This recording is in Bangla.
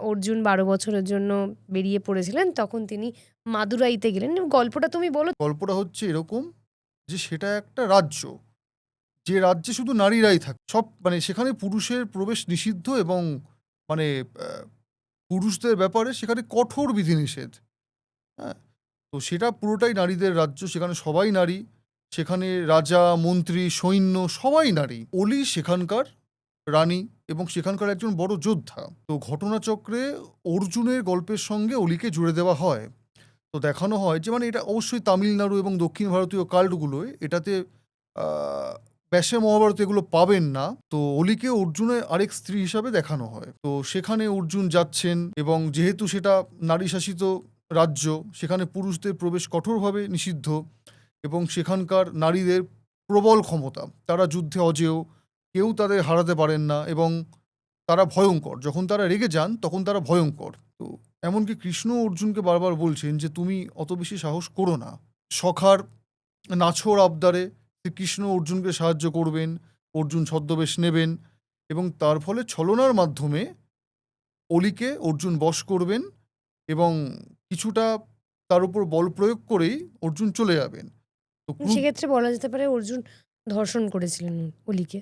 অর্জুন বারো বছরের জন্য বেরিয়ে পড়েছিলেন, তখন তিনি মাদুরাইতে গেলেন। গল্পটা তুমি বলো গল্পটা হচ্ছে এরকম যে সেটা একটা রাজ্য। যে রাজ্যে শুধু নারীরাই থাকে, সব মানে সেখানে পুরুষের প্রবেশ নিষিদ্ধ এবং মানে পুরুষদের ব্যাপারে সেখানে কঠোর বিধিনিষেধ। হ্যাঁ? তো সেটা পুরোটাই নারীদের রাজ্য, সেখানে সবাই নারী, সেখানে রাজা, মন্ত্রী, সৈন্য সবাই নারী। অলি সেখানকার রানী। এবং সেখানকার একজন বড় যোদ্ধা। তো ঘটনাচক্রে অর্জুনের গল্পের সঙ্গে অলিকে জুড়ে দেওয়া হয়। তো দেখানো হয় যে মানে এটা অবশ্যই তামিলনাড়ু এবং দক্ষিণ ভারতীয় কাল্টগুলোয় এটাতে ব্যাসে মহাভারত এগুলো পাবেন না। তো অলিকে অর্জুনের আরেক স্ত্রী হিসাবে দেখানো হয়। তো সেখানে অর্জুন যাচ্ছেন এবং যেহেতু সেটা নারী শাসিত রাজ্য, সেখানে পুরুষদের প্রবেশ কঠোরভাবে নিষিদ্ধ এবং সেখানকার নারীদের প্রবল ক্ষমতা। তারা যুদ্ধে অজেয় কেউ তাদের হারাতে পারেন না এবং তারা ভয়ঙ্কর। যখন তারা রেগে যান তখন তারা ভয়ঙ্কর। তো এমনকি কৃষ্ণ অর্জুনকে বারবার বলছেন যে তুমি অত বেশি সাহস করো না। সখার নাছোড় আবদারে শ্রীকৃষ্ণ অর্জুনকে সাহায্য করবেন অর্জুন ছদ্মবেশ নেবেন এবং তার ফলে ছলনার মাধ্যমে অলিকে অর্জুন বশ করবেন এবং কিছুটা তার উপর বল প্রয়োগ করেই অর্জুন চলে যাবেন। তো ক্রু- সেক্ষেত্রে বলা যেতে পারে অর্জুন ধর্ষণ করেছিলেন অলিকে।